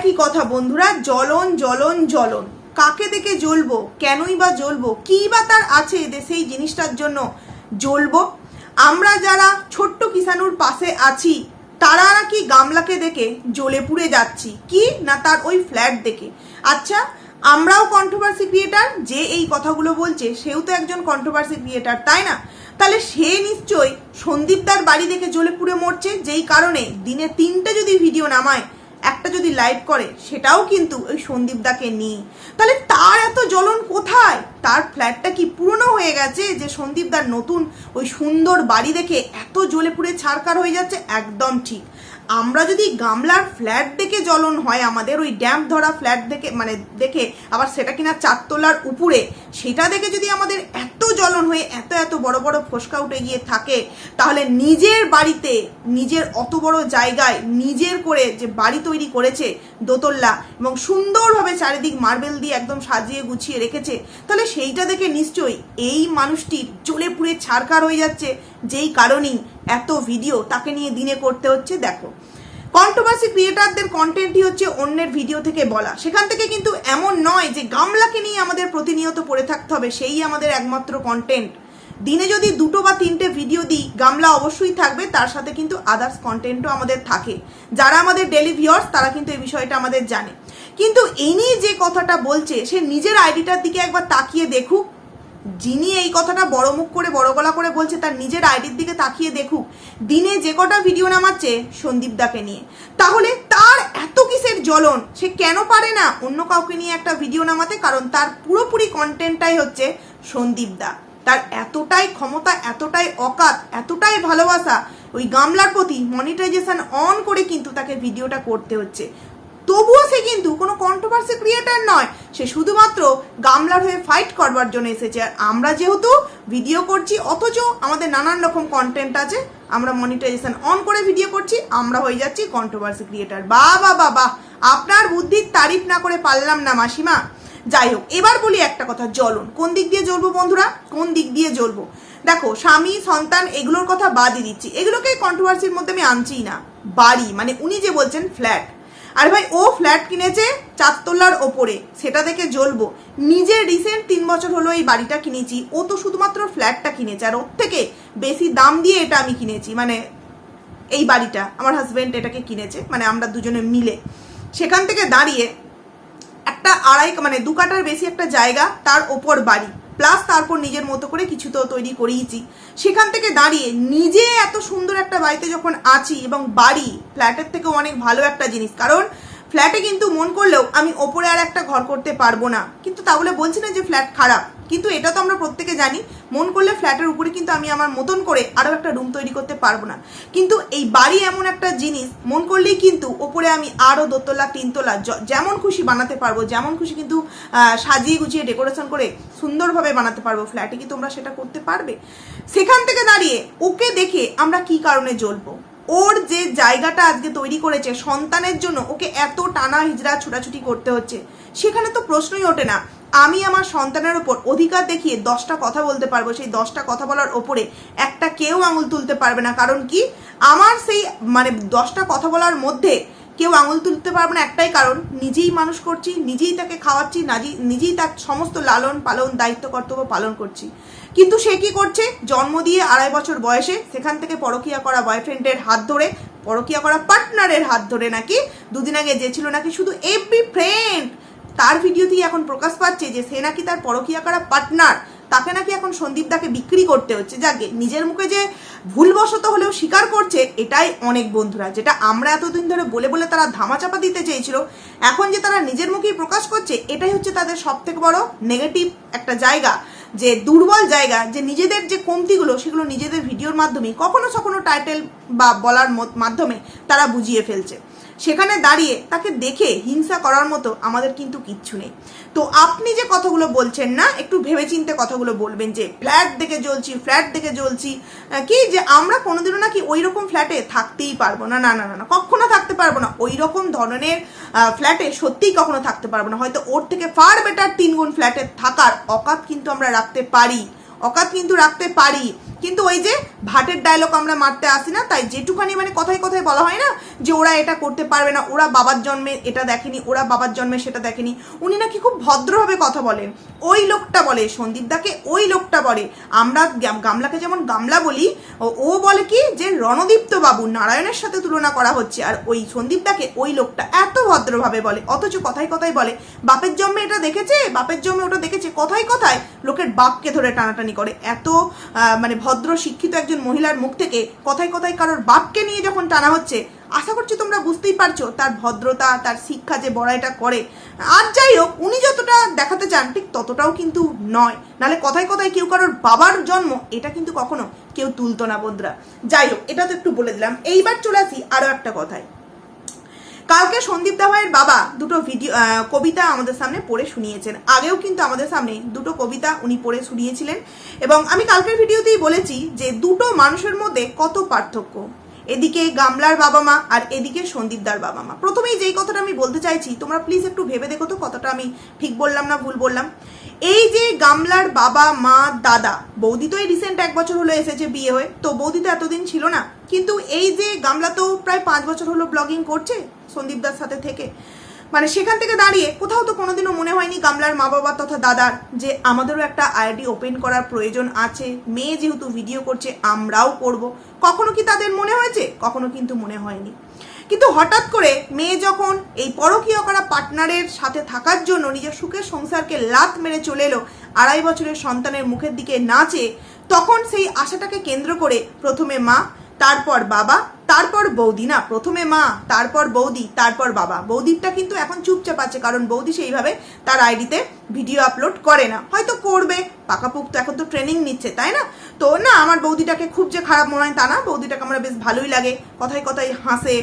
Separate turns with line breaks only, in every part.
একই কথা বন্ধুরা, জ্বলন জ্বলন জ্বলন। কাকে দেখে জ্বলবো? কেনই বা জ্বলবো? কী বা তার আছে যে সেই জিনিসটার জন্য জ্বলবো? আমরা যারা ছোট্ট কিষানুর পাশে আছি, তারা নাকি গামলাকে দেখে জ্বলে পুড়ে যাচ্ছি? কি? না তার ওই ফ্ল্যাট দেখে? আচ্ছা আমরাও কন্ট্রোভার্সি ক্রিয়েটার যে এই কথাগুলো বলছে, সেও তো একজন কন্ট্রোভার্সি ক্রিয়েটার তাই না? তাহলে সে নিশ্চয়ই সন্দীপদার বাড়ি দেখে জ্বলে পুড়ে মরছে, যেই কারণে দিনে তিনটে যদি ভিডিও নামায় একটা যদি লাইভ করে, সেটাও কিন্তু ওই সন্দীপদাকে নিয়ে তাহলে তার এত জ্বলন কোথায়? তার ফ্ল্যাটটা কি পুরনো হয়ে গেছে যে সন্দীপদার নতুন ওই সুন্দর বাড়ি দেখে এত জ্বলে পুড়ে ছাড়কার হয়ে যাচ্ছে? একদম ঠিক। আমরা যদি গামলার ফ্ল্যাট দেখে জ্বলন হয়, আমাদের ওই ড্যাম্প ধরা ফ্ল্যাট দেখে মানে দেখে আবার সেটা কিনা চারতলার উপরে, সেটা দেখে যদি আমাদের এত জ্বলন হয়ে, এত এত বড় বড় ফসকা উঠে গিয়ে থাকে, তাহলে নিজের বাড়িতে, নিজের অত বড় জায়গায় নিজের করে যে বাড়ি তৈরি করেছে দোতল্লা এবং সুন্দরভাবে চারিদিক মার্বেল দিয়ে একদম সাজিয়ে গুছিয়ে রেখেছে, তাহলে সেইটা দেখে নিশ্চয়ই এই মানুষটির জ্বলে পুড়ে ছাড়কার হয়ে যাচ্ছে, যেই কারণেই এত ভিডিও তাকে নিয়ে দিনে করতে হচ্ছে, দেখো। কন্ট্রোভার্সি ক্রিয়েটারদের কন্টেন্টই হচ্ছে অন্যের ভিডিও থেকে বলা। সেখান থেকে কিন্তু এমন নয় যে গামলাকে নিয়ে আমাদের প্রতিনিয়ত পড়ে থাকতে হবে, সেই আমাদের একমাত্র কন্টেন্ট দিনে যদি দুটো বা তিনটে ভিডিও দিই, গামলা অবশ্যই থাকবে, তার সাথে কিন্তু আদার্স কন্টেন্টও আমাদের থাকে। যারা আমাদের ডেলি ভিউয়ার্স তারা কিন্তু এই বিষয়টা আমাদের জানে। কিন্তু ইনি যে কথাটা বলছে, সে নিজের আইডিটার দিকে একবার তাকিয়ে দেখুক যিনি এই কথাটা বড় মুখ করে, বড় গলা করে বলছে, তার নিজের আইডির দিকে তাকিয়ে দেখুক। দিনে যে কটা ভিডিও নামাচ্ছে সন্দীপদাকে নিয়ে। তাহলে তার এত কিসের জ্বলন? সে কেন পারে না অন্য কাউকে নিয়ে একটা ভিডিও নামাতে? কারণ তার পুরোপুরি কন্টেন্টটাই হচ্ছে সন্দীপদা তার এতটাই ক্ষমতা, এতটাই অকাত, এতটাই ভালোবাসা, ওই গামলার প্রতি মনিটাইজেশন অন করে কিন্তু তাকে ভিডিওটা করতে হচ্ছে। তবুও সে কিন্তু কোনো কন্ট্রোভার্সি ক্রিয়েটার নয়। সে শুধুমাত্র গামলার হয়ে ফাইট করবার জন্য এসেছে। আর আমরা যেহেতু ভিডিও করছি, অথচ আমাদের নানান রকম কন্টেন্ট আছে, আমরা মনিটাইজেশন অন করে ভিডিও করছি, আমরা হয়ে যাচ্ছি কন্ট্রোভার্সি ক্রিয়েটার বা বা বা বা, আপনার বুদ্ধির তারিফ না করে পারলাম না মাসিমা। যাই হোক, এবার বলি একটা কথা, জ্বলন। কোন দিক দিয়ে জ্বলবো বন্ধুরা? কোন দিক দিয়ে জ্বলবো? দেখো, স্বামী, সন্তান, এগুলোর কথা বাদই দিচ্ছি। এগুলোকে কন্ট্রোভার্সির মধ্যে আমি আনছিই না। বাড়ি মানে উনি যে বলছেন ফ্ল্যাট আর ভাই, ও ফ্ল্যাট কিনেছে চারতলার ওপরে, সেটা দেখে জ্বলবো। নিজে রিসেন্ট তিন বছর হলো এই বাড়িটা কিনেছি, ও তো শুধুমাত্র ফ্ল্যাটটা কিনেছে, আর ওর থেকে বেশি দাম দিয়ে এটা আমি কিনেছি মানে এই বাড়িটা, আমার হাজব্যান্ড এটাকে কিনেছে মানে আমরা দুজনে মিলে। সেখান থেকে দাঁড়িয়ে একটা আড়াই মানে দু কাটার বেশি একটা জায়গা তার ওপর বাড়ি। প্লাস তারপর নিজের মতো করে কিছু তো তৈরি করিয়েছি সেখান থেকে দাঁড়িয়ে নিজে এত সুন্দর একটা বাড়িতে যখন আছি এবং বাড়ি ফ্ল্যাটের থেকে অনেক ভালো একটা জিনিস। কারণ ফ্ল্যাটে কিন্তু মন করলেও আমি ওপরে আর একটা ঘর করতে পারব না। কিন্তু তা বলে বলছি না যে ফ্ল্যাট খারাপ। কিন্তু এটা তো আমরা প্রত্যেকে জানি। মন করলে ফ্ল্যাটের উপরে কিন্তু আমি আমার মতন করে আরও একটা রুম তৈরি করতে পারব না। কিন্তু এই বাড়ি এমন একটা জিনিস, মন করলেই কিন্তু ওপরে আমি আরও দোতলা, তিনতলা যেমন খুশি বানাতে পারব, যেমন খুশি কিন্তু সাজিয়ে গুছিয়ে ডেকোরেশন করে সুন্দরভাবে বানাতে পারব। ফ্ল্যাটে কি তোমরা সেটা করতে পারবে? সেখান থেকে দাঁড়িয়ে ওকে দেখে আমরা কি কারণে জ্বলবো? ওর যে জায়গাটা আজকে তৈরি করেছে, সন্তানের জন্য ওকে এত টানা হিজড়া, ছোটাছুটি করতে হচ্ছে, সেখানে তো প্রশ্নই ওঠে না। আমি আমার সন্তানের ওপর অধিকার দেখিয়ে দশটা কথা বলতে পারব। সেই দশটা কথা বলার ওপরে একটা কেউ আঙুল তুলতে পারবে না। কারণ কি? আমার সেই মানে দশটা কথা বলার মধ্যে কেউ আঙুল তুলতে পারবে না। একটাই কারণ, নিজেই মানুষ করছি, নিজেই তাকে খাওয়াচ্ছি, নাজি- নিজেই তার সমস্ত লালন পালন, দায়িত্ব, কর্তব্য পালন করছি। কিন্তু সে কি করছে? জন্ম দিয়ে আড়াই বছর বয়সে সেখান থেকে পরকিয়া করা বয়ফ্রেন্ডের হাত ধরে, পরকিয়া করা পার্টনারের হাত ধরে নাকি দুদিন আগে যে ছিল নাকি শুধু এভরি ফ্রেন্ড তার ভিডিও ভিডিওতেই এখন প্রকাশ পাচ্ছে যে সে নাকি তার পরকিয়া করা পার্টনার। তাকে নাকি এখন সন্দীপদাকে বিক্রি করতে হচ্ছে। যাকে, নিজের মুখে যে ভুলবশত হলেও স্বীকার করছে, এটাই অনেক বন্ধুরা, যেটা আমরা এতদিন ধরে বলে বলে তারা ধামাচাপা দিতে চেয়েছিল। এখন যে তারা নিজের মুখেই প্রকাশ করছে, এটাই হচ্ছে তাদের সব থেকে বড় নেগেটিভ একটা জায়গা। যে দুর্বল জায়গা, যে নিজেদের যে কমতিগুলো, সেগুলো নিজেদের ভিডিওর মাধ্যমে কখনো সখনো টাইটেল বা বলার মাধ্যমে তারা বুঝিয়ে ফেলছে। সেখানে দাঁড়িয়ে তাকে দেখে হিংসা করার মতো আমাদের কিন্তু কিচ্ছু নেই। তো আপনি যে কথাগুলো বলছেন না, একটু ভেবেচিন্তে কথাগুলো বলবেন যে, ফ্ল্যাট দেখে জ্বলছি, ফ্ল্যাট দেখে জ্বলছি। কি যে আমরা কোনোদিনও নাকি ওই রকম ফ্ল্যাটে থাকতেই পারব না না না না কখনো থাকতে পারব না। ওই রকম ধরনের ফ্ল্যাটে সত্যিই কখনো থাকতে পারব না। হয়তো ওর থেকে ফার বেটার তিন গুণ ফ্ল্যাটে থাকার অকাত কিন্তু আমরা রাখতে পারি। অকাত কিন্তু রাখতে পারি। কিন্তু ওই যে ভাটের ডায়লগ আমরা মারতে আসি না, তাই যেটুখানি মানে কথায় কথায় বলা হয় না যে ওরা এটা করতে পারবে না, ওরা বাবার জন্মে এটা দেখেনি, ওরা বাবার জন্মে সেটা দেখেনি। উনি নাকি খুব ভদ্রভাবে কথা বলেন। ওই লোকটা বলে সন্দীপদাকে ওই লোকটা বলে। আমরা গামলাকে যেমন গামলা বলি, ও- বলে কি যে রণদীপ্ত বাবু নারায়ণের সাথে তুলনা করা হচ্ছে। আর ওই সন্দীপদাকে ওই লোকটা এত ভদ্রভাবে বলে, অথচ কথায় কথায় বলে, বাপের জন্মে এটা দেখেছে? বাপের জন্মে ওটা দেখেছে? কথায় কথায় লোকের বাপকে ধরে টানাটানি করে। এত মানে ভদ্র শিক্ষিত একজন মহিলার মুখ থেকে কথায় কথায় কারোর বাপকে নিয়ে যখন টানা হচ্ছে, আশা করছি তোমরা বুঝতেই পারছ, তার ভদ্রতা, তার শিক্ষা যে বড়াইটা করে আর যাই হোক, উনি যতটা দেখাতে চান, ঠিক ততটাও কিন্তু নয়। নালে কথায় কথায় কেউ কারোর বাবার জন্ম, এটা কিন্তু কখনো কেউ তুলতো না বোধরা। যাই হোক, এটা তো একটু বলে দিলাম। এইবার চলে আসি আরও একটা কথায়। কালকে সন্দীপ দাভাইয়ের বাবা দুটো ভিডিও কবিতা আমাদের সামনে পড়ে শুনিয়েছেন। আগেও কিন্তু আমাদের সামনে দুটো কবিতা উনি পড়ে শুনিয়েছিলেন। এবং আমি কালকের ভিডিওতেই বলেছি যে দুটো মানুষের মধ্যে কত পার্থক্য। এদিকে গামলার বাবা মা আর এদিকে সন্দীপদার বাবা মা। প্রথমেই যেই কথাটা আমি বলতে চাইছি, তোমরা প্লিজ একটু ভেবে দেখো তো কথাটা আমি ঠিক বললাম না ভুল বললাম। এই যে গামলার বাবা, মা, দাদা, বৌদি তো এই রিসেন্ট এক বছর হলো এসেছে বিয়ে হয়ে, তো বৌদি তো এতদিন ছিল না। কিন্তু এই যে গামলা তো প্রায় পাঁচ বছর হলো ব্লগিং করছে সন্দীপদার সাথে থেকে। মানে সেখান থেকে দাঁড়িয়ে কোথাও তো কোনোদিনও মনে হয়নি গামলার মা বাবা তথা দাদার যে আমাদেরও একটা আইডি ওপেন করার প্রয়োজন আছে। মেয়ে যেহেতু ভিডিও করছে, আমরাও করব। কখনো কি তাদের মনে হয়েছে? কখনো কিন্তু মনে হয়নি। কিন্তু হঠাৎ করে মেয়ে যখন এই পরকীয় করা পার্টনারের সাথে থাকার জন্য নিজের সুখের সংসারকে লাত মেরে চলে এলো আড়াই বছরের সন্তানের মুখের দিকে নাচে, তখন সেই আশাটাকে কেন্দ্র করে প্রথমে মা তারপর বাবা, তারপর বৌদি। না, প্রথমে মা, তারপর বৌদি, তারপর বাবা। বৌদিরটা কিন্তু এখন চুপচাপ আছে, কারণ বৌদি সেইভাবে তার আইডিতে ভিডিও আপলোড করে না। হয়তো করবে, পাকাপুক্ত এখন তো ট্রেনিং নিচ্ছে, তাই না? তো না, আমার বৌদিটাকে খুব যে খারাপ মনে হয় তা না। বৌদিটাকে আমার বেশ ভালোই লাগে, কথায় কথায় হাসে।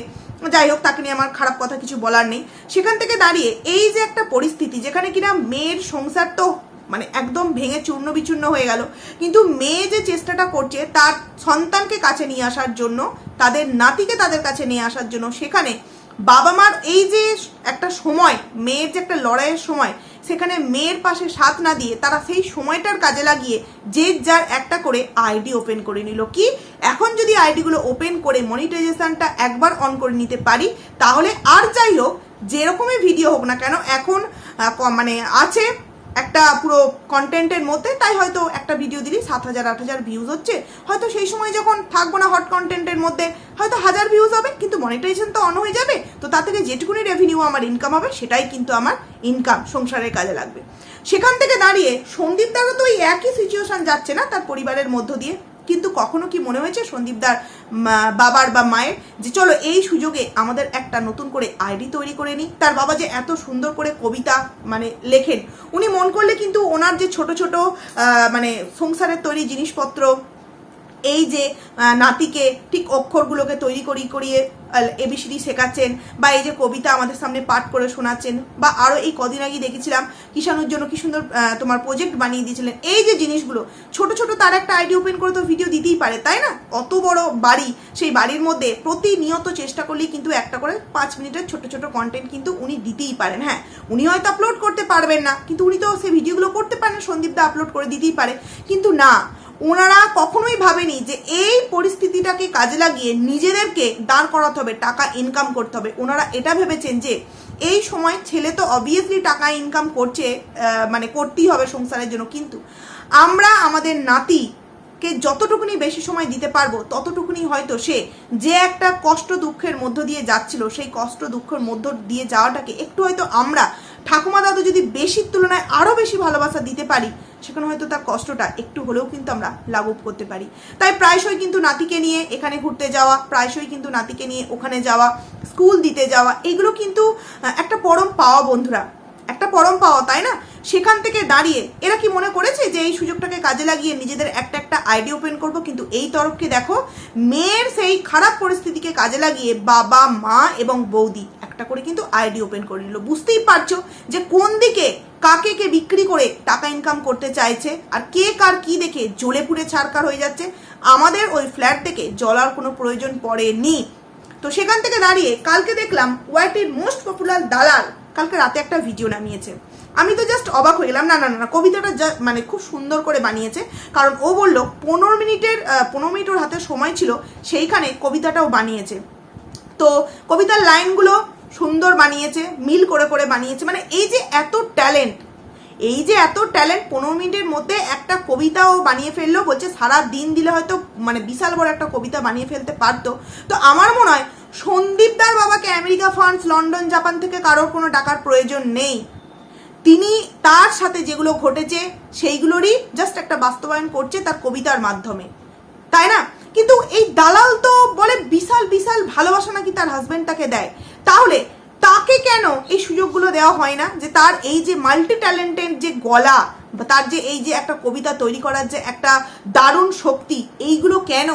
যাই হোক, তাকে নিয়ে আমার খারাপ কথা কিছু বলার নেই। সেখান থেকে দাঁড়িয়ে এই যে একটা পরিস্থিতি, যেখানে কিনা মেয়ের সংসার তো মানে একদম ভেঙে চূর্ণ বিচূর্ণ হয়ে গেল। কিন্তু মেয়ে যে চেষ্টাটা করছে, তার সন্তানকে কাছে নিয়ে আসার জন্য, তাদের নাতিকে তাদের কাছে নিয়ে আসার জন্য, সেখানে বাবা মার এই যে একটা সময়, মেয়ের যে একটা লড়াইয়ের সময়, সেখানে মেয়ের পাশে সাথ না দিয়ে তারা সেই সময়টার কাজে লাগিয়ে যে যার একটা করে আইডি ওপেন করে নিল। কি? এখন যদি আইডিগুলো ওপেন করে মনিটাইজেশনটা একবার অন করে নিতে পারি, তাহলে আর যাই হোক, যেরকমই ভিডিও হোক না কেন, এখন মানে আছে একটা পুরো কন্টেন্টের মধ্যে, তাই হয়তো একটা ভিডিও দিলি, সাত হাজার, আট হাজার ভিউজ হচ্ছে। হয়তো সেই সময় যখন থাকব না হট কন্টেন্টের মধ্যে, হয়তো হাজার ভিউজ হবে, কিন্তু মনিটাইজেশন তো অন হয়ে যাবে। তো তা থেকে যেটুকুনি রেভিনিউ আমার ইনকাম হবে, সেটাই কিন্তু আমার ইনকাম সংসারের কাজে লাগবে। সেখান থেকে দাঁড়িয়ে, সন্দীপ দ্বারা তো ওই একই সিচুয়েশন যাচ্ছে না, তার পরিবারের মধ্য দিয়ে। কিন্তু কখনো কি মনে হয়েছে সন্দীপদার বাবার বা মায়ের? যে চলো এই সুযোগে আমাদের একটা নতুন করে আইডি তৈরি করে নিই। তার বাবা যে এত সুন্দর করে কবিতা মানে লেখেন, উনি মন করলে কিন্তু ওনার যে ছোট ছোট মানে সংসারের তৈরি জিনিসপত্র, এই যে নাতিকে ঠিক অক্ষরগুলোকে তৈরি করি করিয়ে এবিসিডি শেখাচ্ছেন, বা এই যে কবিতা আমাদের সামনে পাঠ করে শোনাচ্ছেন, বা আরও এই কদিন আগে দেখেছিলাম কিষাণুর জন্য কি সুন্দর তোমার প্রজেক্ট বানিয়ে দিয়েছিলেন। এই যে জিনিসগুলো, ছোট ছোট তার একটা আইডি ওপেন করে তো ভিডিও দিতেই পারে, তাই না? অত বড় বাড়ি, সেই বাড়ির মধ্যে প্রতিনিয়ত চেষ্টা করলেই কিন্তু একটা করে পাঁচ মিনিটের ছোট ছোট কন্টেন্ট কিন্তু উনি দিতেই পারেন হ্যাঁ। উনি হয়তো আপলোড করতে পারবেন না, কিন্তু উনি তো সেই ভিডিওগুলো করতে পারেন সন্দীপদা আপলোড করে দিতেই পারে। কিন্তু না ওনারা কখনোই ভাবেনি যে এই পরিস্থিতিটাকে কাজে লাগিয়ে নিজেদেরকে দাঁড় করাতে হবে, টাকা ইনকাম করতে হবে। ওনারা এটা ভেবেছেন যে এই সময় ছেলে তো অবভিয়াসলি টাকা ইনকাম করছে মানে করতেই হবে সংসারের জন্য। কিন্তু আমরা আমাদের নাতি কে যতটুকুনি বেশি সময় দিতে পারব, ততটুকুনি হয়তো সে যে একটা কষ্ট দুঃখের মধ্য দিয়ে যাচ্ছিল, সেই কষ্ট দুঃখের মধ্য দিয়ে যাওয়াটাকে একটু হয়তো আমরা ঠাকুমা দাদু যদি বেশির তুলনায় আরও বেশি ভালোবাসা দিতে পারি, সেখানে হয়তো তার কষ্টটা একটু হলেও কিন্তু আমরা লাঘব করতে পারি। তাই প্রায়শই কিন্তু নাতিকে নিয়ে এখানে ঘুরতে যাওয়া, প্রায়শই কিন্তু নাতিকে নিয়ে ওখানে যাওয়া, স্কুল দিতে যাওয়া, এগুলো কিন্তু একটা পরম পাওয়া বন্ধুরা। একটা পরম পাওয়া, তাই না? সেখান থেকে দাঁড়িয়ে এরা কি মনে করেছে যে এই সুযোগটাকে কাজে লাগিয়ে নিজেদের একটা একটা আইডি ওপেন করব? কিন্তু এই তরফকে দেখো, মেয়ের সেই খারাপ পরিস্থিতিকে কাজে লাগিয়ে বাবা, মা এবং বৌদি একটা করে কিন্তু আইডি ওপেন করে নিল। বুঝতেই পারছ যে কোন দিকে কাকে কে বিক্রি করে টাকা ইনকাম করতে চাইছে আর কে কার কি দেখে জ্বলে পুড়ে ছাড়কার হয়ে যাচ্ছে। আমাদের ওই ফ্ল্যাট থেকে জলার কোনো প্রয়োজন পড়েনি। তো সেখান থেকে দাঁড়িয়ে কালকে দেখলাম ওয়াইটির মোস্ট পপুলার দালাল কালকে রাতে একটা ভিডিও নামিয়েছে। আমি তো জাস্ট অবাক হয়ে গেলাম। না না না কবিতাটা মানে খুব সুন্দর করে বানিয়েছে। কারণ ও বলল, পনেরো মিনিটের পনেরো মিনিট ওর হাতে সময় ছিল, সেইখানে কবিতাটাও বানিয়েছে। তো কবিতার লাইনগুলো সুন্দর বানিয়েছে, মিল করে করে বানিয়েছে। মানে এই যে এত ট্যালেন্ট, এই যে এত ট্যালেন্ট, পনেরো মিনিটের মধ্যে একটা কবিতাও বানিয়ে ফেলল, বলছে সারা দিন দিলে হয়তো মানে বিশাল বড় একটা কবিতা বানিয়ে ফেলতে পারতো। তো আমার মনে হয় সন্দীপদার বাবাকে আমেরিকা ফ্রান্স লন্ডন জাপান থেকে কারোর কোনো টাকার প্রয়োজন নেই। তিনি তার সাথে যেগুলো ঘটেছে, সেইগুলোরই জাস্ট একটা বাস্তবায়ন করছে তার কবিতার মাধ্যমে। তাই না? কিন্তু এই দালাল তো বলে বিশাল বিশাল ভালোবাসা নাকি তার হাজবেন্ড তাকে দেয়। তাহলে তাকে কেন এই সুযোগগুলো দেওয়া হয় না যে তার এই যে মাল্টি ট্যালেন্টেড যে গলা তার যে এই যে একটা কবিতা তৈরি করার যে একটা দারুণ শক্তি, এইগুলো কেন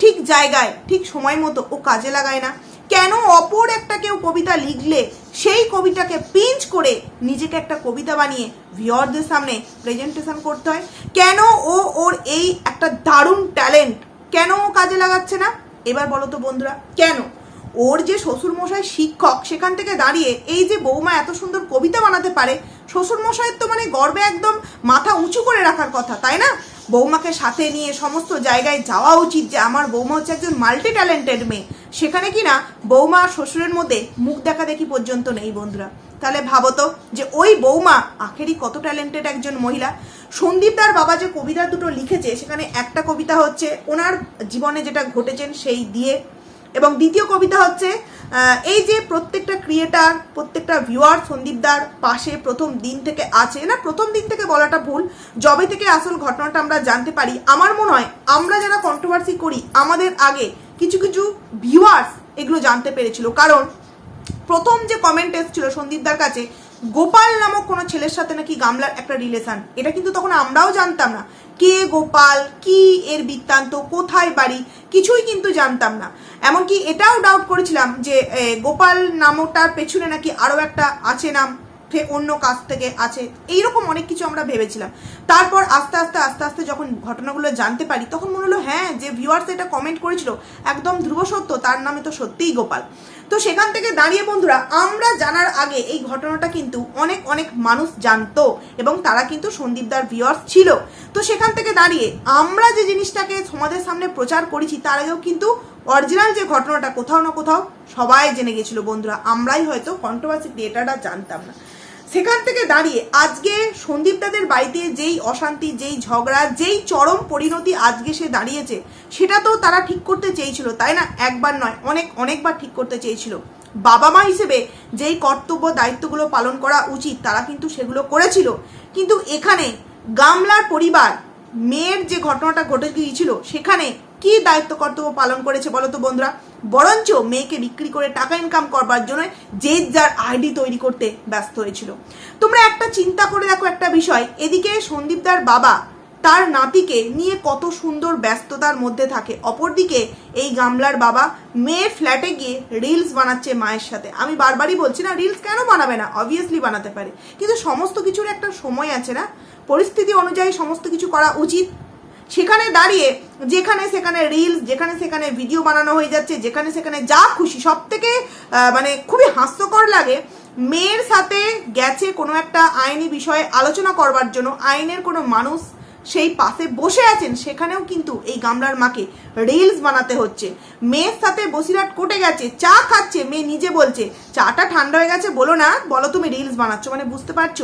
ঠিক জায়গায়, ঠিক সময় মতো ও কাজে লাগায় না? কেন অপর একটা কেউ কবিতা লিখলে সেই কবিতাকে পিঞ্চ করে নিজেকে একটা কবিতা বানিয়ে ভিওরদের সামনে প্রেজেন্টেশন করতে হয়। কেন ও ওর এই একটা দারুণ ট্যালেন্ট কেন ও কাজে লাগাচ্ছে না? এবার বলো তো বন্ধুরা, কেন? ওর যে শ্বশুরমশাই শিক্ষক, সেখান থেকে দাঁড়িয়ে এই যে বৌমা এত সুন্দর কবিতা বানাতে পারে, শ্বশুরমশাইয়ের তো মানে গর্বে একদম মাথা উঁচু করে রাখার কথা, তাই না? বৌমাকে সাথে নিয়ে সমস্ত জায়গায় যাওয়া উচিত যে আমার বৌমা হচ্ছে একজন মাল্টি ট্যালেন্টেড মেয়ে। সেখানে কি না বৌমা আর শ্বশুরের মধ্যে মুখ দেখা দেখি পর্যন্ত নেই বন্ধুরা। তাহলে ভাবো তো যে ওই বৌমা আখেরই কত ট্যালেন্টেড একজন মহিলা। সন্দীপ তার বাবা যে কবিতা দুটো লিখেছে, সেখানে একটা কবিতা হচ্ছে, ওনার জীবনে যেটা ঘটেছেন সেই দিয়ে এবং দ্বিতীয় কবিতা হচ্ছে এই যে প্রত্যেকটা ক্রিয়েটার, প্রত্যেকটা ভিউয়ার সন্দীপদার পাশে প্রথম দিন থেকে আছে, না, প্রথম দিন থেকে বলাটা ভুল জবে থেকে আসল ঘটনাটা আমরা জানতে পারি, আমার মনে হয় আমরা যারা কন্ট্রোভার্সি করি, আমাদের আগে কিছু কিছু ভিউয়ার্স এগুলো জানতে পেরেছিল। কারণ প্রথম যে কমেন্ট এসেছিল সন্দীপদার কাছে গোপাল নামক কোনো ছেলের সাথে নাকি গামলার একটা রিলেশন এটা কিন্তু তখন আমরাও জানতাম না। কে গোপাল, কি এর বৃত্তান্ত, কোথায় বাড়ি, কিছুই কিন্তু জানতাম না। এমনকি এটাও ডাউট করেছিলাম যে গোপাল নামটার পেছনে নাকি আরও একটা আছে নাম অন্য কাজ থেকে আছে। এইরকম অনেক কিছু আমরা ভেবেছিলাম। তারপর আস্তে আস্তে আস্তে আস্তে যখন ঘটনাগুলো জানতে পারি, তখন মনে হলো হ্যাঁ যে ভিউয়ার্স এটা কমেন্ট করেছিল, একদম ধ্রুব সত্য, তার নামে তো সত্যিই গোপাল। তো সেখান থেকে দাঁড়িয়ে বন্ধুরা, আমরা জানার আগে এই ঘটনাটা কিন্তু অনেক অনেক মানুষ জানতো এবং তারা কিন্তু সন্দীপদার ভিওর্স ছিল। তো সেখান থেকে দাঁড়িয়ে আমরা যে জিনিসটাকে সমাজের সামনে প্রচার করেছি, তার আগেও কিন্তু অরিজিনাল যে ঘটনাটা কোথাও না কোথাও সবাই জেনে গেছিল বন্ধুরা। আমরাই হয়তো কন্ট্রোভার্সি ক্রিয়েটাররা জানতাম না। সেখান থেকে দাঁড়িয়ে আজকে সন্দীপ দাদের বাড়িতে যেই অশান্তি, যেই ঝগড়া, যেই চরম পরিণতি আজকে সে দাঁড়িয়েছে, সেটা তো তারা ঠিক করতে চেয়েছিল, তাই না? একবার নয়, অনেক, অনেকবার ঠিক করতে চেয়েছিল। বাবা মা হিসেবে যেই কর্তব্য, দায়িত্বগুলো পালন করা উচিত, তারা কিন্তু সেগুলো করেছিল। কিন্তু এখানে গামলার পরিবার, মেয়ের যে ঘটনাটা ঘটে গিয়েছিল সেখানে কি দায়িত্ব কর্তব্য পালন করেছে বলো তো বন্ধুরা? বরঞ্চ মেয়েকে বিক্রি করে টাকা ইনকাম করবার জন্য যে যার আইডি তৈরি করতে ব্যস্ত হয়েছিল। তোমরা একটা চিন্তা করে দেখো একটা বিষয়। এদিকে সন্দীপদার বাবা তার নাতিকে নিয়ে কত সুন্দর ব্যস্ততার মধ্যে থাকে। অপরদিকে এই গামলার বাবা মেয়ের ফ্ল্যাটে গিয়ে রিলস বানাচ্ছে মায়ের সাথে। আমি বারবারই বলছি না রিলস কেন বানাবে না? অবভিয়াসলি বানাতে পারে। কিন্তু সমস্ত কিছুর একটা সময় আছে না? পরিস্থিতি অনুযায়ী সমস্ত কিছু করা উচিত। সেখানে দাঁড়িয়ে, যেখানে সেখানে রিলস যেখানে সেখানে ভিডিও বানানো হয়ে যাচ্ছে, যেখানে সেখানে যা খুশি সব থেকে মানে খুবই হাস্যকর লাগে, মেয়ের সাথে গেছে কোনো একটা আইনি বিষয়ে আলোচনা করবার জন্য, আইনের কোনো মানুষ সেই পাশে বসে আছেন, সেখানেও কিন্তু এই গামলার মাকে রিলস বানাতে হচ্ছে। মেয়ের সাথে বসিরহাট কোটে গেছে, চা খাচ্ছে, মেয়ে নিজে বলছে, চাটা ঠান্ডা হয়ে গেছে, বলো না, বলো তুমি রিলস বানাচ্ছ মানে বুঝতে পারছ?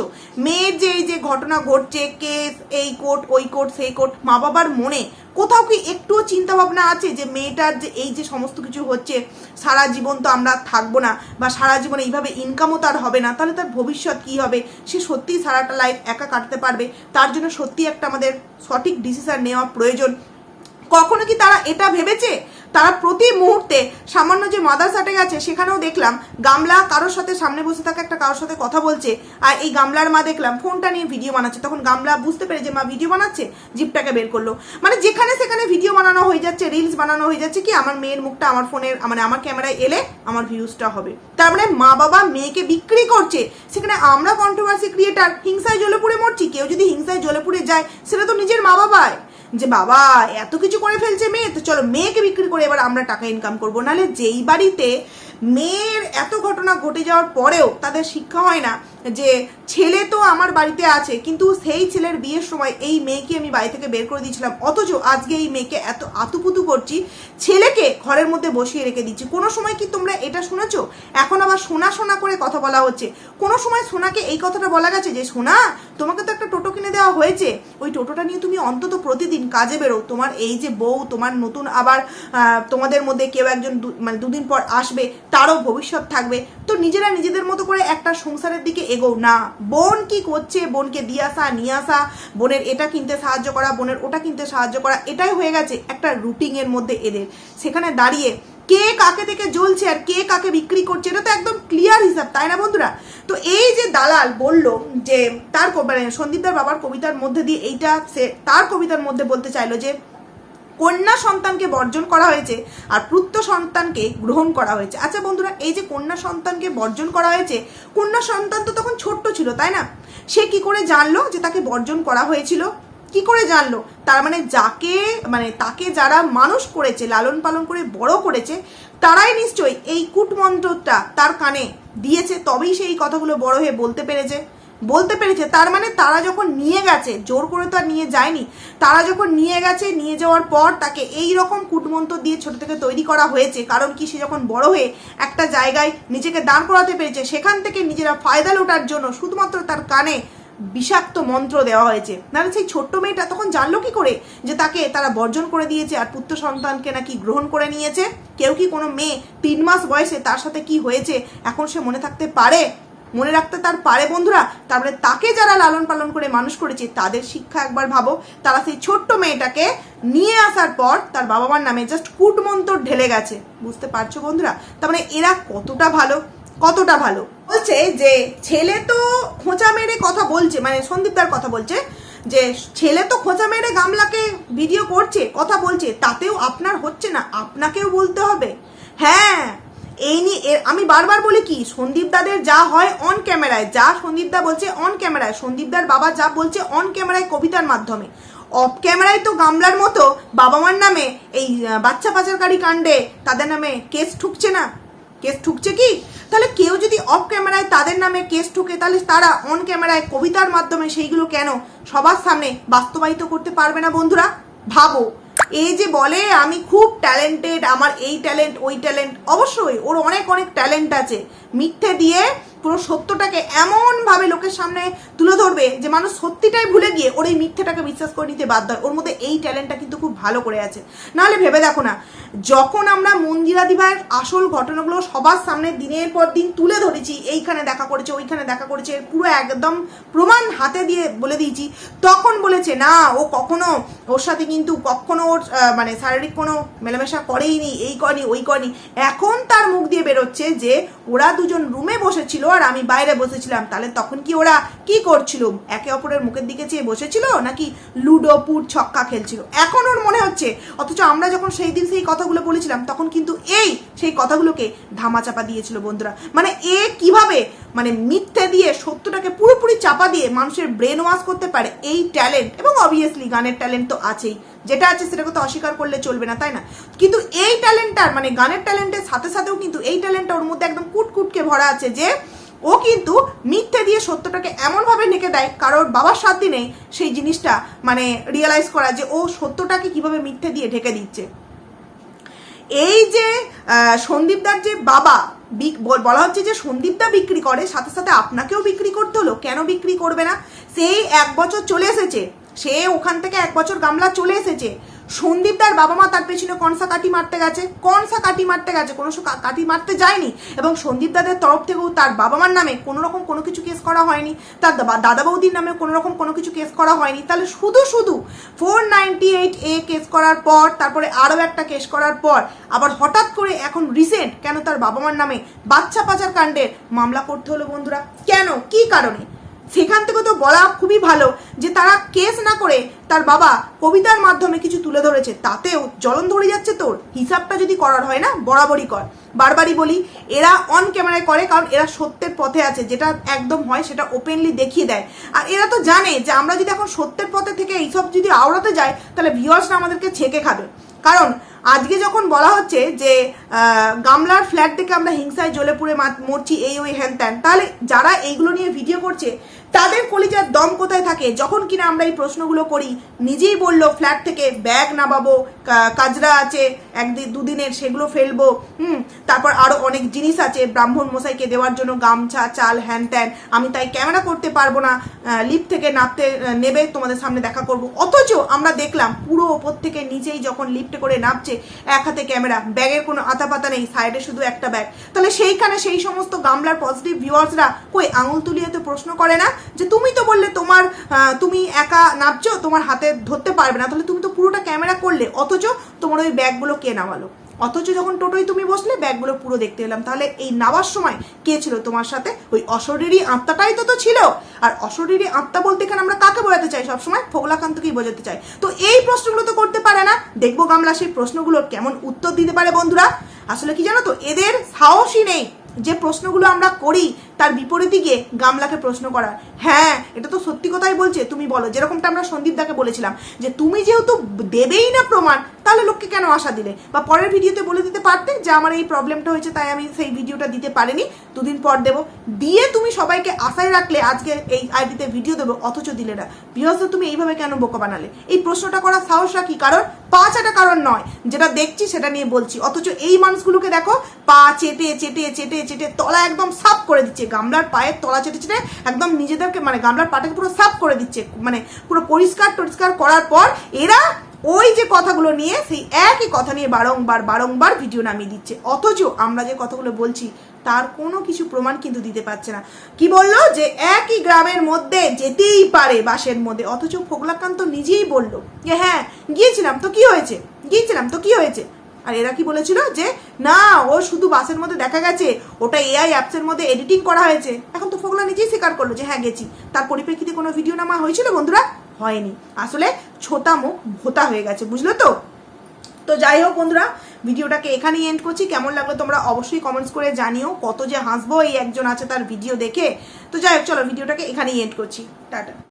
মেয়ের যে এই যে ঘটনা ঘটছে, কেস, এই কোর্ট, ওই কোর্ট, সেই কোর্ট, মা বাবার মনে কোথাও কি একটুও চিন্তা ভাবনা আছে যে মেয়েটার যে এই যে সমস্ত কিছু হচ্ছে, সারা জীবন তো আমরা থাকব না, বা সারা জীবন এইভাবে ইনকামও তার হবে না, তাহলে তার ভবিষ্যৎ কি হবে? সে সত্যিই সারাটা লাইফ একা কাটতে পারবে? তার জন্য সত্যি একটা আমাদের সঠিক ডিসিশন নেওয়া প্রয়োজন। কখনো কি তারা এটা ভেবেছে? তারা প্রতি মুহূর্তে সামান্য যে মাদারসাটে গেছে, সেখানেও দেখলাম গামলা কারোর সাথে সামনে বসে থাকা, একটা কারোর সাথে কথা বলছে, আর এই গামলার মা দেখলাম ফোনটা নিয়ে ভিডিও বানাচ্ছে। তখন গামলা বুঝতে পেরে যে মা ভিডিও বানাচ্ছে, জিপটাকে বের করল। মানে যেখানে সেখানে ভিডিও বানানো হয়ে যাচ্ছে রিলস বানানো হয়ে যাচ্ছে, কি আমার মেয়ের মুখটা আমার ফোনের মানে আমার ক্যামেরায় এলে আমার ভিউজটা হবে। তার মানে মা বাবা মেয়েকে বিক্রি করছে, সেখানে আমরা কন্ট্রোভার্সি ক্রিয়েটার হিংসায় জ্বলে পুড়ে মরছি, কেউ যদি হিংসায় জ্বলে পুড়ে যায়, সেটা তো নিজের মা বাবাই। যে বাবা, এত কিছু করে ফেলছে মেয়ে, তো চলো মেয়েকে বিক্রি করে এবার আমরা টাকা ইনকাম করব। নাহলে যেই বাড়িতে মেয়ের এত ঘটনা ঘটে যাওয়ার পরেও তাদের শিক্ষা হয় না যে ছেলে তো আমার বাড়িতে আছে, কিন্তু সেই ছেলের বিয়ের সময় এই মেয়েকে আমি বাড়ি থেকে বের করে দিয়েছিলাম। অথচ আজকে এই মেয়েকে এত আতুপুতু করছি, ছেলেকে ঘরের মধ্যে বসিয়ে রেখে দিচ্ছি। কোনো সময় কি তোমরা এটা শুনেছো? এখন আবার সোনা সোনা করে কথা বলা হচ্ছে। কোনো সময় সোনাকে এই কথাটা বলা গেছে যে, সোনা, তোমাকে তো একটা টোটো কিনে দেওয়া হয়েছে। ওই টোটোটা নিয়ে তুমি অন্তত প্রতিদিন কাজে বেরো। তোমার এই যে বউ, তোমার নতুন আবার তোমাদের মধ্যে কেউ একজন মানে দুদিন পর আসবে, তারও ভবিষ্যৎ থাকবে। তো নিজেরা নিজেদের মতো করে একটা সংসারের দিকে এগোও না। বোন কি করছে? বোনকে দিয়ে আসা, নিয়ে আসা। বোনের এটা কিনতে সাহায্য করা, বোনের ওটা কিনতে সাহায্য করা, এটাই হয়ে গেছে একটা রুটিনের মধ্যে এদের। সেখানে দাঁড়িয়ে কে কাকে থেকে জ্বলছে আর কে কাকে বিক্রি করছে, এটা তো একদম ক্লিয়ার হিসাব, তাই না বন্ধুরা? তো এই যে দালাল বলল যে তার মানে সন্দীপদার বাবার কবিতার মধ্যে দিয়ে এইটা সে তার কবিতার মধ্যে বলতে চাইলো যে কন্যা সন্তানকে বর্জন করা হয়েছে আর পুত্র সন্তানকে গ্রহণ করা হয়েছে। আচ্ছা বন্ধুরা, এই যে কন্যা সন্তানকে বর্জন করা হয়েছে, কন্যা সন্তান তো তখন ছোট্ট ছিল, তাই না? সে কি করে জানলো যে তাকে বর্জন করা হয়েছিল? কি করে জানলো? তার মানে যাকে মানে তাকে যারা মানুষ করেছে, লালন পালন করে বড় করেছে, তারাই নিশ্চয়ই এই কূটমন্ত্রটা তার কানে দিয়েছে, তবেই সে এই কথাগুলো বড় হয়ে বলতে পেরেছে। বলতে পেরেছে, তার মানে তারা যখন নিয়ে গেছে, জোর করে তো আর নিয়ে যায়নি, তারা যখন নিয়ে গেছে, নিয়ে যাওয়ার পর তাকে এই রকম কূটমন্ত্র দিয়ে ছোট থেকে তৈরি করা হয়েছে, কারণ কি সে যখন বড় হয়ে একটা জায়গায় নিজেকে দাঁড় করাতে পেরেছে, সেখান থেকে নিজেরা ফায়দা লোটার জন্য শুধুমাত্র তার কানে বিষাক্ত মন্ত্র দেওয়া হয়েছে। নাহলে সেই ছোট্ট মেয়েটা তখন জানলো কি করে যে তাকে তারা বর্জন করে দিয়েছে আর পুত্র সন্তানকে নাকি গ্রহণ করে নিয়েছে? কেউ কি কোনো মেয়ে তিন মাস বয়সে তার সাথে কি হয়েছে? এখন সে মনে থাকতে পারে? মনে রাখতে তার পারে বন্ধুরা, তারপরে তাকে যারা লালন পালন করে মানুষ করেছে, তাদের শিক্ষা একবার ভাবো। তারা সেই ছোট্ট মেয়েটাকে নিয়ে আসার পর তার বাবা মার নামে জাস্ট কুটমন্তর ঢেলে গেছে। বুঝতে পারছ বন্ধুরা? তার মানে এরা কতটা ভালো কতটা ভালো? বলছে যে, ছেলে তো খোঁচা মেরে কথা বলছে মানে সন্দীপদার কথা বলছে, যে ছেলে তো খোঁচা মেরে গামলাকে ভিডিও করছে, কথা বলছে, তাতেও আপনার হচ্ছে না, আপনাকেও বলতে হবে। হ্যাঁ এই নিয়ে আমি বারবার বলি কি, সন্দীপ দাদের যা হয় অন ক্যামেরায় যা সন্দীপ দা বলছে অন ক্যামেরায় সন্দীপ দার বাবা যা বলছে অন ক্যামেরায় কবিতার মাধ্যমে। অফ ক্যামেরায় তো গামলার মতো বাবা মার নামে এই বাচ্চা পাচারকারী কাণ্ডে তাদের নামে কেস ঠুকছে না। কেস ঠুকছে কি? তাহলে কেউ যদি অফ ক্যামেরায় তাদের নামে কেস ঠুকে, তাহলে তারা অন ক্যামেরায় কবিতার মাধ্যমে সেইগুলো কেন সবার সামনে বাস্তবায়িত করতে পারবে না বন্ধুরা? ভাবো। এই যে বলে, আমি খুব ট্যালেন্টেড আমার এই ট্যালেন্ট ওই ট্যালেন্ট অবশ্যই ওর অনেক অনেক ট্যালেন্ট আছে। মিথ্যে দিয়ে পুরো সত্যটাকে এমনভাবে লোকের সামনে তুলে ধরবে যে মানুষ সত্যিটাই ভুলে গিয়ে ওর এই মিথ্যেটাকে বিশ্বাস করে নিতে বাধ্য হয়। ওর মধ্যে এই ট্যালেন্টটা কিন্তু খুব ভালো করে আছে। নাহলে ভেবে দেখো না, যখন আমরা মন্দিরাদি ভাইয়ের আসল ঘটনাগুলো সবার সামনে দিনের পর দিন তুলে ধরেছি, এইখানে দেখা করেছে, ওইখানে দেখা করেছে পুরো একদম প্রমাণ হাতে দিয়ে বলে দিয়েছি, তখন বলেছে, না, ও কখনো ওর সাথে কিন্তু কখনো ওর মানে শারীরিক কোনো মেলামেশা করেইনি, এই করেনি, ওই করেনি। এখন তার মুখ দিয়ে বেরোচ্ছে যে ওরা দুজন রুমে বসেছিল আর আমি বাইরে বসেছিলাম। তাহলে তখন কি ওরা কি করছিল? একে অপরের মুখের দিকে চেয়ে বসেছিল নাকি লুডো, পুট, ছক্কা খেলছিল? এখন ওর মনে হচ্ছে, অথচ আমরা যখন সেই দিন সেই কথাগুলো বলেছিলাম, তখন কিন্তু এই সেই কথাগুলোকে ধামাচাপা দিয়েছিল বন্ধুরা। মানে এ কীভাবে মানে মিথ্যে দিয়ে সত্যটাকে পুরোপুরি চাপা দিয়ে মানুষের ব্রেন ওয়াশ করতে পারে এই ট্যালেন্ট এবং অবভিয়াসলি গানের ট্যালেন্ট তো আছেই। যেটা আছে সেটাকে তো অস্বীকার করলে চলবে না, তাই না? কিন্তু এই ট্যালেন্টটার মানে গানের ট্যালেন্টের সাথে সাথেও কিন্তু এই ট্যালেন্টটা ওর মধ্যে একদম কুটকুটকে ভরা আছে যে ও কিন্তু মিথ্যে দিয়ে সত্যটাকে এমনভাবে ঢেকে দেয়, কারোর বাবার সাথ নেই সেই জিনিসটা মানে রিয়েলাইজ করা যে ও সত্যটাকে কীভাবে মিথ্যে দিয়ে ঢেকে দিচ্ছে। এই যে সন্দীপদার যে বাবা বল- বলা হচ্ছে যে সন্দীপদা বিক্রি করে, সাথে সাথে আপনাকেও বিক্রি করতে হলো, কেন বিক্রি করবে না? সেই এক বছর চলে এসেছে, সে ওখান থেকে এক বছর গামলা চলে এসেছে সন্দীপদার বাবা মা তার পেছনে কনসা কাটি মারতে গেছে, কনসা কাটি মারতে গেছে, কোনো কাটি মারতে যায়নি এবং সন্দীপ দাদের তরফ থেকেও তার বাবা মার নামে কোনো রকম কোনো কিছু কেস করা হয়নি, তার দাদা বৌদির নামে কোনো রকম কোনো কিছু কেস করা হয়নি, তাহলে শুধু শুধু four ninety eight A case করার পর, তারপরে আরও একটা কেস করার পর, আবার হঠাৎ করে এখন রিসেন্ট কেন তার বাবা মার নামে বাচ্চা পাচার কাণ্ডের মামলা করতে হলো বন্ধুরা? কেন? কি কারণে? সেখান থেকে তো বলা খুবই ভালো যে তারা কেস না করে তার বাবা কবিতার মাধ্যমে কিছু তুলে ধরেছে, তাতেও জ্বলন ধরে যাচ্ছে তোর। হিসাবটা যদি করার হয় না, বরাবরই কর। বারবারই বলি, এরা অন ক্যামেরায় করে কারণ এরা সত্যের পথে আছে, যেটা একদম হয় সেটা ওপেনলি দেখিয়ে দেয়। আর এরা তো জানে যে আমরা যদি এখন সত্যের পথে থেকে এইসব যদি আওড়াতে যাই, তাহলে ভিউয়ার্সরা আমাদেরকে ছেঁকে খাবে। কারণ আজকে যখন বলা হচ্ছে যে গামলার ফ্ল্যাট থেকে আমরা হিংসায় জ্বলে পুড়ে মরছি, এই ওই হ্যান ত্যান তাহলে যারা এইগুলো নিয়ে ভিডিও করছে তাদের কলিজার দম কোথায় থাকে? যখন কিনা আমরা এই প্রশ্নগুলো করি নিজেই বলল ফ্ল্যাট থেকে ব্যাগ নামাবো কাজরা আছে একদিন দুদিনের সেগুলো ফেলব হুম তারপর আরও অনেক জিনিস আছে ব্রাহ্মণ মশাইকে দেওয়ার জন্য গামছা চাল হ্যান ত্যান আমি তাই ক্যামেরা করতে পারব না লিফট থেকে আহ, নেবে তোমাদের সামনে দেখা করব। অথচ আমরা দেখলাম পুরো ওপর থেকে নিচেই যখন লিফটে করে নামছে এক হাতে ক্যামেরা ব্যাগের কোনো আতা পাতা নেই সাইডে শুধু একটা ব্যাগ। তাহলে সেইখানে সেই সমস্ত গামলার পজিটিভ ভিউয়ার্সরা কই আঙুল তুলিয়ে তো প্রশ্ন করে না? যে তুমি তো বললে তোমার তুমি একা নামছো তোমার হাতে ধরতে পারবে না, তাহলে তুমি তো পুরোটা ক্যামেরা করলে, অথচ তোমার ওই ব্যাগগুলো কে নামালো? অথচ যখন টোটোয় তুমি বসলে, ব্যাগগুলো পুরো দেখতে এলাম। তাহলে এই নামার সময় কে ছিল তোমার সাথে? ওই অশরীরী আত্মাটাই তো তো ছিল। আর অশরীরী আত্মা বলতে এখানে আমরা কাকে বোঝাতে চাই? সবসময় ফোগলাকান্তকেই বোঝাতে চাই। তো এই প্রশ্নগুলো তো করতে পারে না। দেখব গামলা সেই প্রশ্নগুলোর কেমন উত্তর দিতে পারে বন্ধুরা। আসলে কি জানো তো, এদের সাহসই নেই যে প্রশ্নগুলো আমরা করি তার বিপরীতে গিয়ে গামলাকে প্রশ্ন করার। হ্যাঁ এটা তো সত্যি কথাই বলছে, তুমি বলো। যেরকমটা আমরা সন্দীপ দাকে বলেছিলাম, যে তুমি যেহেতু দেবেই না প্রমাণ, তাহলে লোককে কেন আশা দিলে? বা পরের ভিডিওতে বলে দিতে পারতে যে আমার এই প্রবলেমটা হয়েছে, তাই আমি সেই ভিডিওটা দিতে পারিনি, দুদিন পর দেবো। দিয়ে তুমি সবাইকে আশায় রাখলে আজকে এই আইডিতে ভিডিও দেবো, অথচ দিলে না। বিহস্ত তুমি এইভাবে কেন বোকা বানালে? এই প্রশ্নটা করার সাহস রাখি কারণ পা চাটা কারণ নয়। যেটা দেখছি, সেটা নিয়ে বলছি। অথচ এই মানুষগুলোকে দেখো, পা চেটে চেটে চেটে চেটে, তলা একদম সাফ করে দিচ্ছে। গামলার পায়ের তলা চেটে চেটে একদম নিজেদেরকে মানে গামলার পাটাকে পুরো সাফ করে দিচ্ছে। মানে পুরো পরিষ্কার টরিষ্কার করার পর এরা ওই যে কথাগুলো নিয়ে সেই একই কথা নিয়ে বারংবার বারংবার ভিডিও নামিয়ে দিচ্ছে। অথচ আমরা যে কথাগুলো বলছি তার কোনো কিছু প্রমাণ কিন্তু দিতে পারছে না। কি বলল? যে একই গ্রামের মধ্যে যেতেই পারে বাসের মধ্যে। অথচ ফোগলাকান্ত নিজেই বলল যে হ্যাঁ গিয়েছিলাম। তো কি হয়েছে? গিয়েছিলাম। তো কি হয়েছে? আর এরা কি বলেছিল যে, না, ও শুধু বাসের মধ্যে দেখা গেছে। ওটা এআই অ্যাপসের মধ্যে এডিটিং করা হয়েছে। এখন তো ফোগলা নিজেই স্বীকার করল যে হ্যাঁ গেছি। তার পরিপ্রেক্ষিতে কোনো ভিডিও নামা হয়েছিল বন্ধুরা? হয়নি। আসলে ছোটা মুখ, ভোতা হয়ে গেছে, বুঝলো তো? তো যাই হোক বন্ধুরা, ভিডিওটাকে এখানেই এন্ড করছি। কেমন লাগল তোমরা অবশ্যই কমেন্টস করে জানিও। কত যে হাসবো এই একজন আছে তার ভিডিও দেখে। তো যাই হোক, চলো, ভিডিওটাকে এখানেই এন্ড করছি। টাটা।